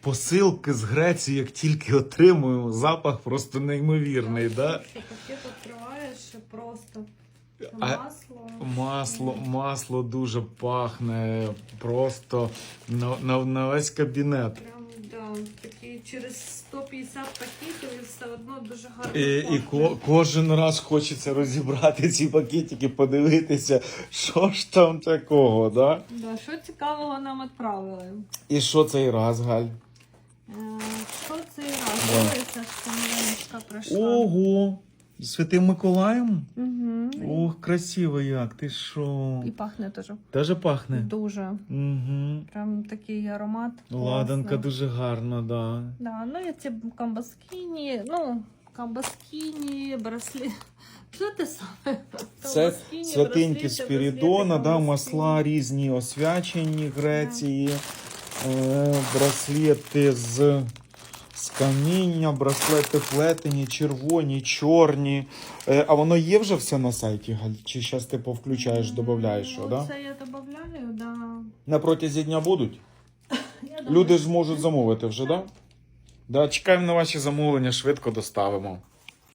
посилки з Греції, як тільки отримую, запах просто неймовірний, да? Що пакет відкриваєш просто А- масло. Масло, масло дуже пахне просто на, на, на весь кабінет. Прям, да, такий через 150 пакетів і все одно дуже гарно І, і ко, кожен раз хочеться розібрати ці пакетики, подивитися, що ж там такого, да? Да, що цікавого нам відправили? І що цей раз, Галь? Е, Що цей раз? Да. Дивися, що новиночка. Ого! З Святим Миколаєм? Угу. Ох, красиво як, ти що? І пахне теж. Даже пахне. Дуже. Угу. Прям такий аромат. Ладанка класний. дуже гарна, да. Да, ну і ці камбаскіні, ну, камбаскіні, браслі. Що ти саме? Це святиньки браслети, Спірідона, да, масла різні освячені Греції, е, браслети з, з каміння, браслети плетені, червоні, чорні. Е, а воно є вже все на сайті, Галь? Чи зараз ти повключаєш, додаєш, що, Ну, да? Це я додаю, да. На протязі дня будуть? Люди ж можуть замовити вже, да? Да, чекаємо на ваші замовлення, швидко доставимо.